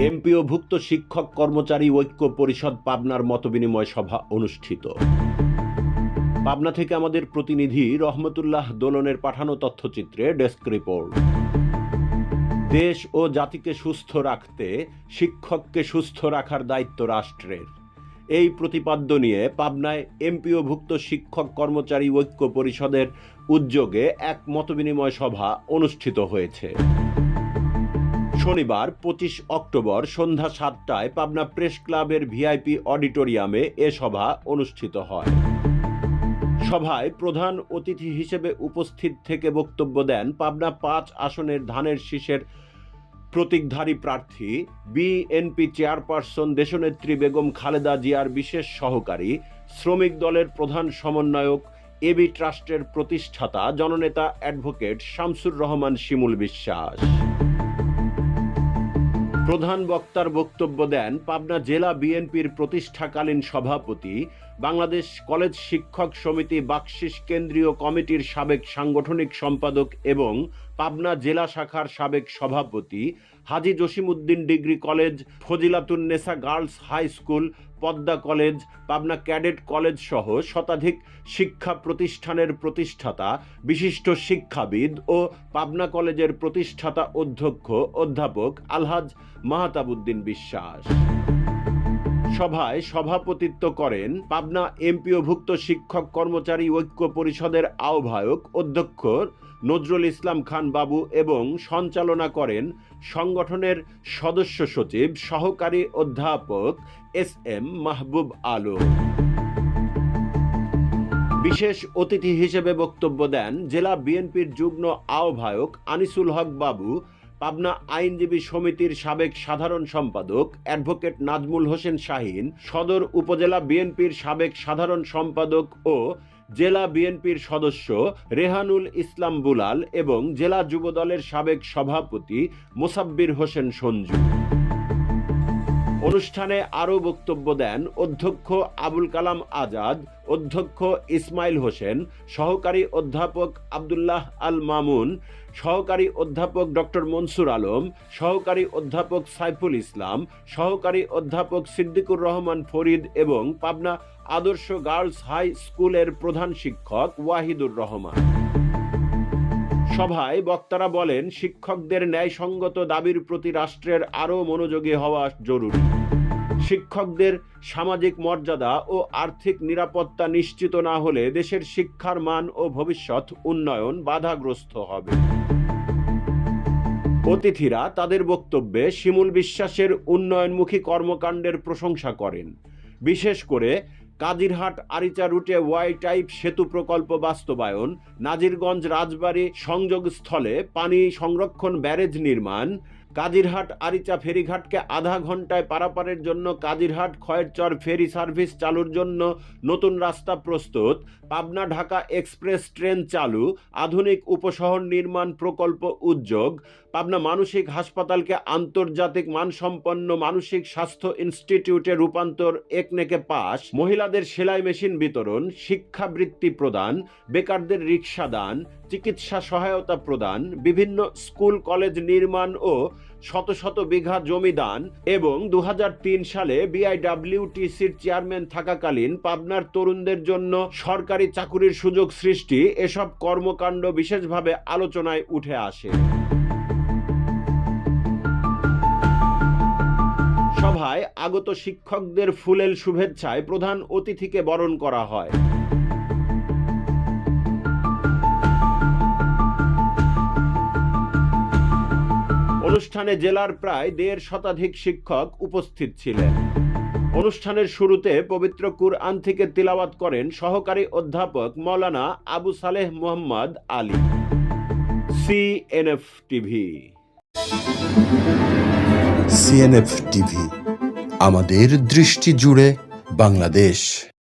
এমপিওভুক্ত শিক্ষক কর্মচারী ঐক্য পরিষদ পাবনার মতবিনিময় সভা অনুষ্ঠিত। পাবনা থেকে আমাদের প্রতিনিধি রহমতুল্লাহ দোলনের পাঠানো তথ্যচিত্রে ডেস্ক রিপোর্ট। দেশ ও জাতিকে সুস্থ রাখতে, শিক্ষককে সুস্থ রাখার দায়িত্ব রাষ্ট্রের। এই প্রতিপাদ্য নিয়ে পাবনায় এমপিওভুক্ত শিক্ষক কর্মচারী ঐক্য পরিষদের উদ্যোগে এক মতবিনিময় সভা অনুষ্ঠিত হয়েছে। শনিবার, পঁচিশ অক্টোবর সন্ধ্যা সাতটায় পাবনা প্রেস ক্লাবের ভিআইপি অডিটোরিয়ামে এ সভা অনুষ্ঠিত হয়। সভায় প্রধান অতিথি হিসেবে উপস্থিত থেকে বক্তব্য দেন পাবনা পাঁচ আসনের ধানের শীষের প্রতীকধারী প্রার্থী, বিএনপি চেয়ারপারসন দেশনেত্রী বেগম খালেদা জিয়ার বিশেষ সহকারী, শ্রমিক দলের প্রধান সমন্বয়ক, এবি ট্রাস্টের প্রতিষ্ঠাতা, জননেতা অ্যাডভোকেট শামসুর রহমান শিমুল বিশ্বাস। প্রধান বক্তার বক্তব্য দেন পাবনা জেলা বিএনপির প্রতিষ্ঠাকালীন সভাপতি, বাংলাদেশ কলেজ শিক্ষক সমিতি বাকশিস কেন্দ্রীয় কমিটির সাবেক সাংগঠনিক সম্পাদক এবং পাবনা জেলা শাখার সাবেক সভাপতি Haji Jasimuddin degree college, Fazilatun Nesa girls high school Padma college, Pabna cadet college সহ শতাধিক শিক্ষা প্রতিষ্ঠানের প্রতিষ্ঠাতা, বিশিষ্ট শিক্ষাবিদ ও পাবনা কলেজের প্রতিষ্ঠাতা অধ্যক্ষ অধ্যাপক আলহাজ মাহতাবুদ্দিন বিশ্বাস। সভায় সভাপতিত্ব করেন পাবনা এমপিওভুক্ত শিক্ষক কর্মচারী ঐক্য পরিষদের আহ্বায়ক অধ্যক্ষ নজরুল ইসলাম খান বাবু এবং সঞ্চালনা করেন সংগঠনের সদস্য সচিব সহকারী অধ্যাপক এস এম মাহবুব আলম। বিশেষ অতিথি হিসেবে বক্তব্য দেন জেলা বিএনপির যুগ্ম আহ্বায়ক আনিসুল হক বাবু পাবনা আইনজীবী সমিতির সাবেক সাধারণ সম্পাদক অ্যাডভোকেট নাজমুল হোসেন শাহিন, সদর উপজেলা বিএনপির সাবেক সাধারণ সম্পাদক ও জেলা বিএনপির সদস্য রেহানুল ইসলাম বুলাল এবং জেলা যুবদলের সাবেক সভাপতি মোসাব্বির হোসেন সঞ্জু। অনুষ্ঠানে আরও বক্তব্য দেন অধ্যক্ষ আবুল কালাম আজাদ, অধ্যক্ষ ইসমাইল হোসেন, সহকারী অধ্যাপক আবদুল্লাহ আল মামুন, সহকারী অধ্যাপক ডক্টর মনসুর আলম, সহকারী অধ্যাপক সাইফুল ইসলাম, সহকারী অধ্যাপক সিদ্দিকুর রহমান ফরিদ এবং পাবনা আদর্শ গার্লস হাই স্কুলের প্রধান শিক্ষক ওয়াহিদুর রহমান। সভায় বক্তারা বলেন, শিক্ষকদের ন্যায়সঙ্গত দাবির প্রতি রাষ্ট্রের আরও মনোযোগী হওয়া জরুরি। শিক্ষকদের সামাজিক মর্যাদা ও আর্থিক নিরাপত্তা নিশ্চিত না হলে দেশের শিক্ষার মান ও ভবিষ্যৎ উন্নয়ন বাধাগ্রস্ত হবে। অতিথিরা তাদের বক্তব্যে শিমুল বিশ্বাসের উন্নয়নমুখী কর্মকাণ্ডের প্রশংসা করেন। বিশেষ করে কাজিরহাট, আরিচা রুটে ওয়াই টাইপ সেতু প্রকল্প বাস্তবায়ন, নাজিরগঞ্জ রাজবাড়ী সংযোগস্থলে পানি সংরক্ষণ ব্যারেজ নির্মাণ কাজিরহাট, আরিচা ফেরিঘাটকে আধা ঘন্টায় পারাপারের জন্য কাজিরহাট, খয়েরচর ফেরি সার্ভিস চালুর জন্য নতুন রাস্তা প্রস্তুত। পাবনা ঢাকা এক্সপ্রেস ট্রেন চালু, আধুনিক উপশহর নির্মাণ প্রকল্প উদ্যোগ। পাবনা মানসিক হাসপাতালকে আন্তর্জাতিক মানসম্পন্ন মানসিক স্বাস্থ্য ইনস্টিটিউটে রূপান্তর একনেকে পাস। মহিলাদের সেলাই মেশিন বিতরণ, শিক্ষাবৃত্তি প্রদান, বেকারদের রিক্সা দান চিকিৎসা সহায়তা প্রদান, বিভিন্ন স্কুল, কলেজ নির্মাণ ও শত শত বিঘা জমি দান এবং দু হাজার তিন সালে বিআইডাব্লিউটিসির চেয়ারম্যান থাকাকালীন পাবনার তরুণদের জন্য সরকারি চাকুরির সুযোগ সৃষ্টি এসব কর্মকাণ্ড বিশেষভাবে আলোচনায় উঠে আসে। সভায় আগত শিক্ষকদের ফুলেল শুভেচ্ছায় প্রধান অতিথিকে বরণ করা হয়। অনুষ্ঠানে জেলার প্রায় দেড় শতাধিক শিক্ষক উপস্থিত ছিলেন। অনুষ্ঠানের শুরুতে পবিত্র কুরআন থেকে তিলাওয়াত করেন সহকারী অধ্যাপক Maulana Abu Saleh Mohammad Ali. CNF TV CNF TV আমাদের দৃষ্টি জুড়ে বাংলাদেশ।